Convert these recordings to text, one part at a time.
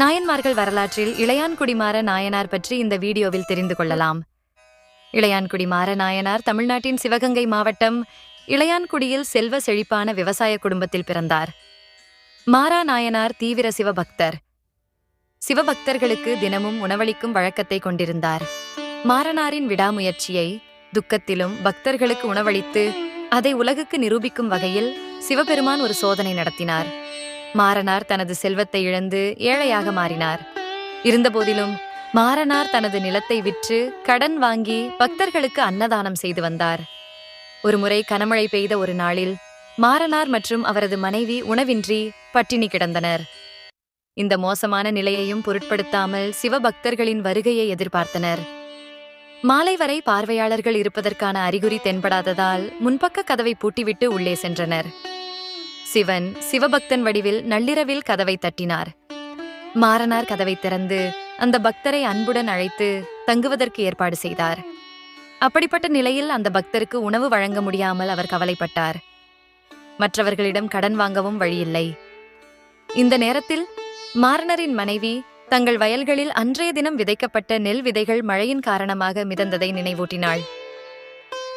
நாயன்மார்கள் வரலாற்றில் இளையான்குடிமாற நாயனார் பற்றி இந்த வீடியோவில் தெரிந்து கொள்ளலாம். இளையான்குடிமாற நாயனார் தமிழ்நாட்டின் சிவகங்கை மாவட்டம் இளையான்குடியில் செல்வ செழிப்பான விவசாய குடும்பத்தில் பிறந்தார். மாரா நாயனார் தீவிர சிவபக்தர். சிவபக்தர்களுக்கு தினமும் உணவளிக்கும் வழக்கத்தை கொண்டிருந்தார். மாரனாரின் விடாமுயற்சியை துக்கத்திலும் பக்தர்களுக்கு உணவளித்து அதை உலகுக்கு நிரூபிக்கும் வகையில் சிவபெருமான் ஒரு சோதனை நடத்தினார். மாறனார் தனது செல்வத்தை இழந்து ஏழையாக மாறினார். இருந்தபோதிலும் மாறனார் தனது நிலத்தை விற்று கடன் வாங்கி பக்தர்களுக்கு அன்னதானம் செய்து வந்தார். ஒருமுறை கனமழை பெய்த ஒரு நாளில் மாறனார் மற்றும் அவரது மனைவி உணவின்றி பட்டினி கிடந்தனர். இந்த மோசமான நிலையையும் பொருட்படுத்தாமல் சிவபக்தர்களின் வருகையை எதிர்பார்த்தனர். மாலை வரை பார்வையாளர்கள் இருப்பதற்கான அறிகுறி தென்படாததால் முன்பக்க கதவை பூட்டிவிட்டு உள்ளே சென்றனர். சிவன் சிவபக்தன் வடிவில் நள்ளிரவில் கதவை தட்டினார். மாறனார் கதவை திறந்து அந்த பக்தரை அன்புடன் அழைத்து தங்குவதற்கு ஏற்பாடு செய்தார். அப்படிப்பட்ட நிலையில் அந்த பக்தருக்கு உணவு வழங்க முடியாமல் அவர் கவலைப்பட்டார். மற்றவர்களிடம் கடன் வாங்கவும் வழியில்லை. இந்த நேரத்தில் மாறனரின் மனைவி தங்கள் வயல்களில் அன்றைய தினம் விதைக்கப்பட்ட நெல் விதைகள் மழையின் காரணமாக மிதந்ததை நினைவூட்டினாள்.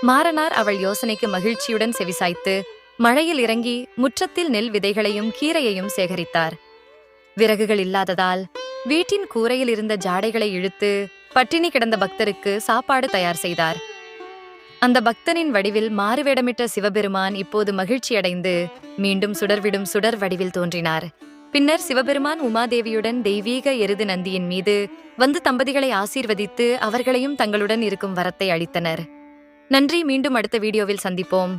மாறனார் அவள் யோசனைக்கு மகிழ்ச்சியுடன் செவிசாய்த்து மழையில் இறங்கி முற்றத்தில் நெல் விதைகளையும் கீரையையும் சேகரித்தார். விறகுகள் இல்லாததால் வீட்டின் கூரையில் இருந்த ஜாடைகளை இழுத்து பட்டினி கிடந்த பக்தருக்கு சாப்பாடு தயார் செய்தார். அந்த பக்தனின் வடிவில் மாறுவேடமிட்ட சிவபெருமான் இப்போது மகிழ்ச்சியடைந்து மீண்டும் சுடர்விடும் சுடர் வடிவில் தோன்றினார். பின்னர் சிவபெருமான் உமாதேவியுடன் தெய்வீக எருது நந்தியின் மீது வந்து தம்பதிகளை ஆசீர்வதித்து அவர்களையும் தங்களுடன் இருக்கும் வரத்தை அளித்தனர். நன்றி மீண்டும் அடுத்த வீடியோவில் சந்திப்போம்.